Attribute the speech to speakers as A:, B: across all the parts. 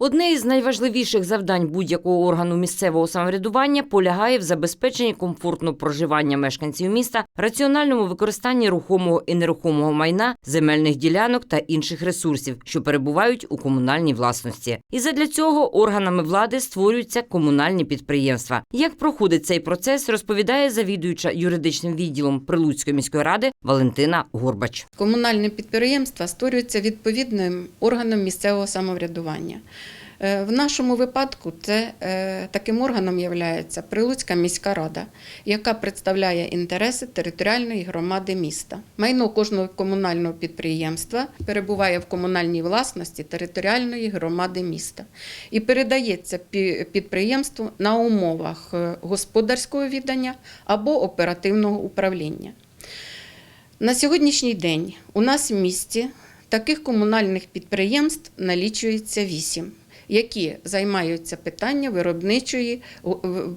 A: Одне із найважливіших завдань будь-якого органу місцевого самоврядування полягає в забезпеченні комфортного проживання мешканців міста, раціональному використанні рухомого і нерухомого майна, земельних ділянок та інших ресурсів, що перебувають у комунальній власності. І задля цього органами влади створюються комунальні підприємства. Як проходить цей процес, розповідає завідуюча юридичним відділом Прилуцької міської ради Валентина Горбач.
B: Комунальне підприємство створюється відповідним органом місцевого самоврядування. Е, В нашому випадку це е, таким органом є Прилуцька міська рада, яка представляє інтереси територіальної громади міста. Майно кожного комунального підприємства перебуває в комунальній власності територіальної громади міста і передається підприємству на умовах е, господарського віддання або оперативного управління. На сьогоднішній день у нас в місті таких комунальних підприємств налічується вісім, які займаються питання виробничої,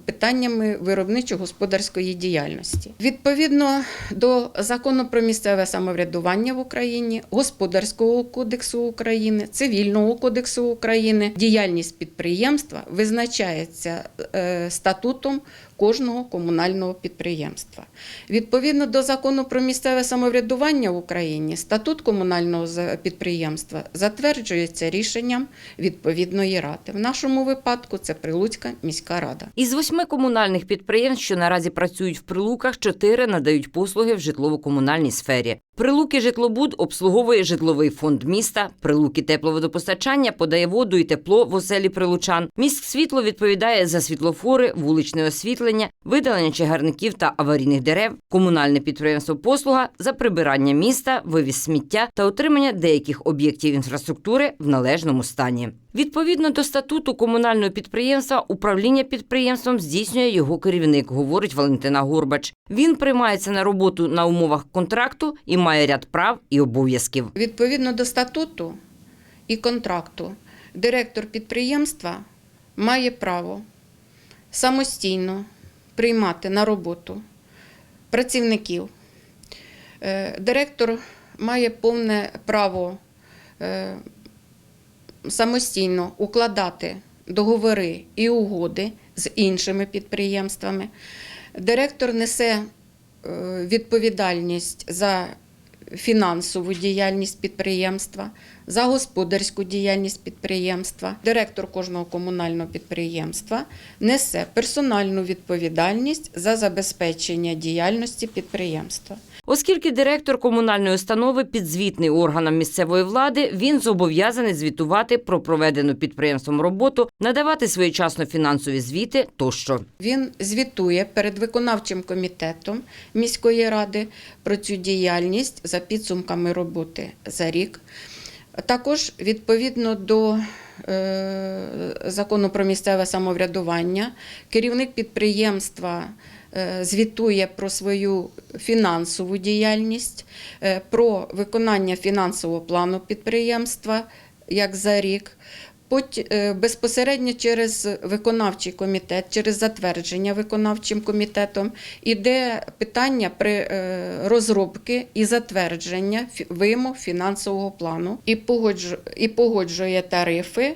B: питаннями виробничо-господарської діяльності. Відповідно до закону про місцеве самоврядування в Україні, Господарського кодексу України, Цивільного кодексу України, діяльність підприємства визначається е, статутом кожного комунального підприємства. Відповідно до закону про місцеве самоврядування в Україні, статут комунального підприємства затверджується рішенням відповідної ради. В нашому випадку це Прилуцька міська рада.
A: Із восьми комунальних підприємств, що наразі працюють в Прилуках, чотири надають послуги в житлово-комунальній сфері. Прилуки житлобуд обслуговує житловий фонд міста. Прилуки тепловодопостачання подає воду і тепло в оселі прилучан. Міськ світло відповідає за світлофори, вуличне освітлення, видалення чагарників та аварійних дерев. Комунальне підприємство послуга за прибирання міста, вивіз сміття та отримання деяких об'єктів інфраструктури в належному стані. Відповідно до статуту комунального підприємства, управління підприємством здійснює його керівник, говорить Валентина Горбач. Він приймається на роботу на умовах контракту і має ряд прав і обов'язків.
B: Відповідно до статуту і контракту, директор підприємства має право самостійно приймати на роботу працівників. Е, Директор має повне право е, самостійно укладати договори і угоди з іншими підприємствами. Директор несе е, відповідальність за фінансову діяльність підприємства, за господарську діяльність підприємства. Директор кожного комунального підприємства несе персональну відповідальність за забезпечення діяльності підприємства.
A: Оскільки директор комунальної установи підзвітний органам місцевої влади, він зобов'язаний звітувати про проведену підприємством роботу, надавати своєчасно фінансові звіти тощо.
B: Він звітує перед виконавчим комітетом міської ради про цю діяльність за підсумками роботи за рік. Також відповідно до е, закону про місцеве самоврядування, керівник підприємства е, звітує про свою фінансову діяльність, е, про виконання фінансового плану підприємства як за рік. Е, безпосередньо через виконавчий комітет, через затвердження виконавчим комітетом іде питання при е, розробки і затвердження вимог фінансового плану і погоджує тарифи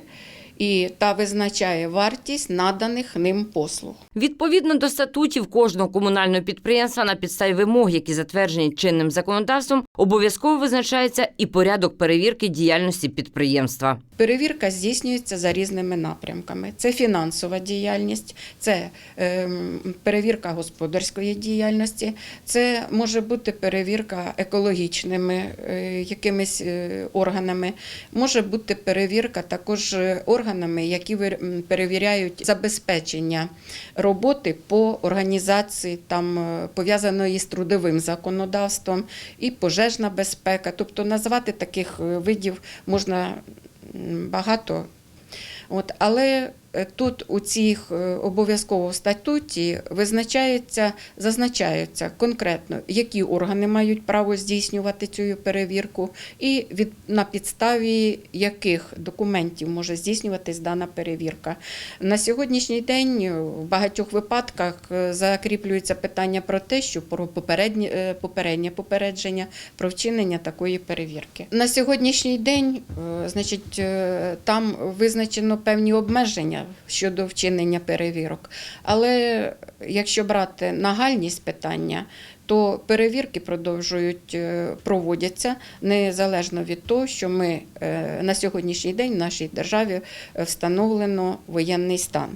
B: і та визначає вартість наданих ним послуг.
A: Відповідно до статутів кожного комунального підприємства на підставі вимог, які затверджені чинним законодавством, обов'язково визначається і порядок перевірки діяльності підприємства.
B: Перевірка здійснюється за різними напрямками: це фінансова діяльність, це ем, перевірка господарської діяльності, це може бути перевірка екологічними е, якимись е, органами, може бути перевірка також е, органами, які перевіряють забезпечення роботи по організації там е, пов'язаної з трудовим законодавством і пожежна безпека. Тобто назвати таких е, видів можна багато. От, але е, тут у цих е, обов'язково в статуті визначається, зазначаються конкретно, які органи мають право здійснювати цю перевірку, і від на підставі яких документів може здійснюватись дана перевірка. На сьогоднішній день е, в багатьох випадках закріплюється питання про те, що про попереднє, попереднє попередження про вчинення такої перевірки. На сьогоднішній день, значить, там визначено певні обмеження щодо вчинення перевірок. Але якщо брати нагальність питання, то перевірки продовжують е, проводяться незалежно від того, що ми е, на сьогоднішній день в нашій державі е, встановлено воєнний стан.